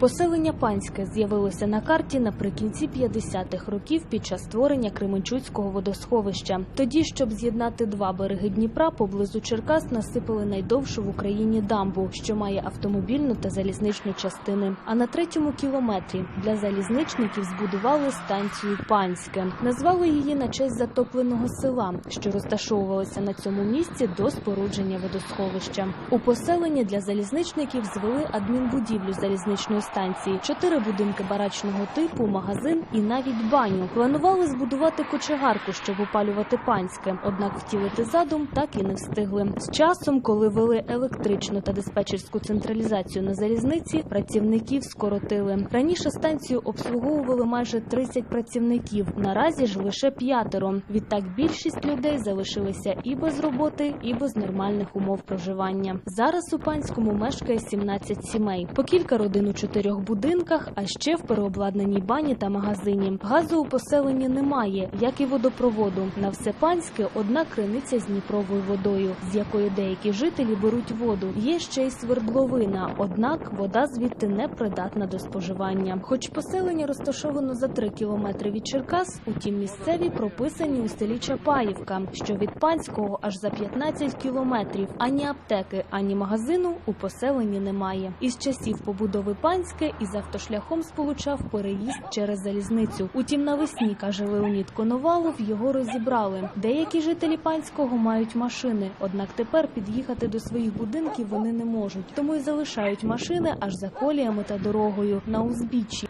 Поселення Панське з'явилося на карті наприкінці 50-х років під час створення Кременчуцького водосховища. Тоді, щоб з'єднати два береги Дніпра, поблизу Черкас насипали найдовшу в Україні дамбу, що має автомобільну та залізничну частини. А на третьому кілометрі для залізничників збудували станцію Панське. Назвали її на честь затопленого села, що розташовувалося на цьому місці до спорудження водосховища. У поселенні для залізничників звели адмінбудівлю залізничної станції, чотири будинки барачного типу, магазин і навіть баню. Планували збудувати кочегарку, щоб опалювати панське. Однак втілити задум так і не встигли. З часом, коли вели електричну та диспетчерську централізацію на залізниці, працівників скоротили. Раніше станцію обслуговували майже 30 працівників. Наразі ж лише п'ятеро. Відтак більшість людей залишилися і без роботи, і без нормальних умов проживання. Зараз у панському мешкає 17 сімей, по кілька родин у чотирьох будинках, а ще в переобладнаній бані та магазині. Газу у поселенні немає, як і водопроводу. На все панське одна криниця з Дніпровою водою, з якої деякі жителі беруть воду. Є ще й свердловина, однак вода звідти не придатна до споживання. Хоч поселення розташовано за 3 кілометри від Черкас, утім місцеві прописані у селі Чапаївка, що від панського аж за 15 кілометрів. Ані аптеки, ані магазину у поселенні немає. Із часів побудови панське із автошляхом сполучав переїзд через залізницю. Утім, навесні каже Леонід Коновалов, його розібрали. Деякі жителі панського мають машини, однак тепер під'їхати до своїх будинків вони не можуть, тому й залишають машини аж за коліями та дорогою на узбіччі.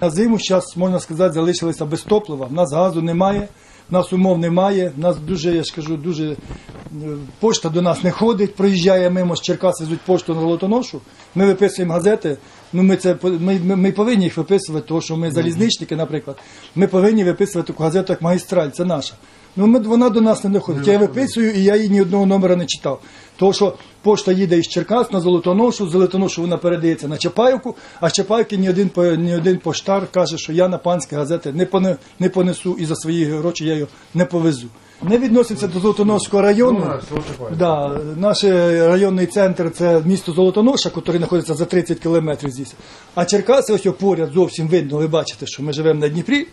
На зиму зараз, можна сказати, залишилися без топлива. В нас газу немає, нас умов немає. Нас дуже, я ж кажу, дуже пошта до нас не ходить, проїжджає мимо з Черкас, везуть пошту на Золотоношу. Ми виписуємо газети. Ну, ми, це, ми, ми, ми повинні їх виписувати, тому що ми залізничники, наприклад, ми повинні виписувати таку газету, як магістраль, це наша. Ну, ми, вона до нас не доходить. Я виписую, і я її ні одного номера не читав. Тому що пошта їде із Черкас на Золотоношу, з Золотоношу вона передається на Чапаївку, а з Чапаївки ні один, ні один поштар каже, що я на панські газети не, поне, не понесу і за свої гроші я його не повезу. Не відноситься до Золотоношського району. Да, наш е, районний центр це місто Золотоноша, який знаходиться за 30 кілометрів звідси. А Черкаси ось поряд зовсім видно, ви бачите, що ми живемо на Дніпрі.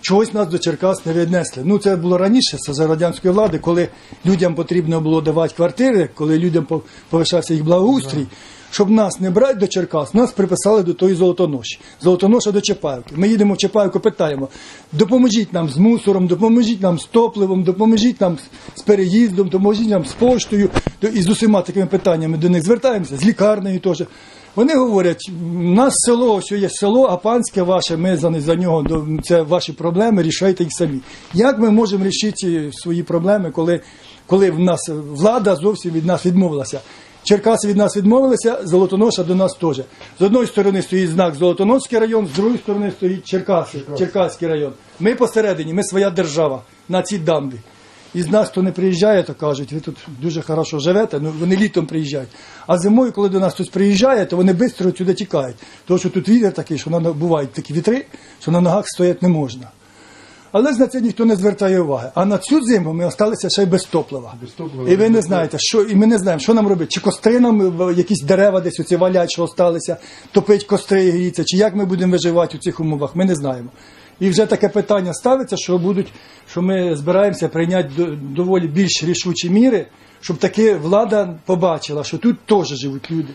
Чогось нас до Черкас не віднесли. Ну це було раніше, це за радянської влади, коли людям потрібно було давати квартири, коли людям повишався їх благоустрій. Щоб нас не брати до Черкас, нас приписали до тої золотоноші. Золотоноша до Чапаївки. Ми їдемо в Чапаївку, питаємо: допоможіть нам з мусором, допоможіть нам з топливом, допоможіть нам з переїздом, допоможіть нам з поштою і з усіма такими питаннями до них звертаємося, з лікарнею теж. Вони говорять, у нас село, ось є село, а панське ваше, ми за, за нього, це ваші проблеми, рішайте їх самі. Як ми можемо рішити свої проблеми, коли, коли в нас влада зовсім від нас відмовилася? Черкаси від нас відмовилися, Золотоноша до нас теж. З одної сторони стоїть знак Золотоноський район, з другої сторони стоїть Черкаси, Черкаський район. Ми посередині, ми своя держава на цій дамбі. І з нас, хто не приїжджає, то кажуть, ви тут дуже хорошо живете, ну вони літом приїжджають. А зимою, коли до нас хтось приїжджає, то вони швидко сюди тікають. Тому що тут вітер такий, що бувають такі вітри, що на ногах стояти не можна. Але на це ніхто не звертає уваги. А на цю зиму ми залишилися ще й без топлива. Без топлива. І ви не знаєте, що і ми не знаємо, що нам робити. Чи костри нам е, якісь дерева десь оці валять, що залишилися, топить костри і гріться, чи як ми будемо виживати у цих умовах, ми не знаємо. І вже таке питання ставиться, що будуть, що ми збираємося прийняти до- доволі більш рішучі міри, щоб таки влада побачила, що тут теж живуть люди.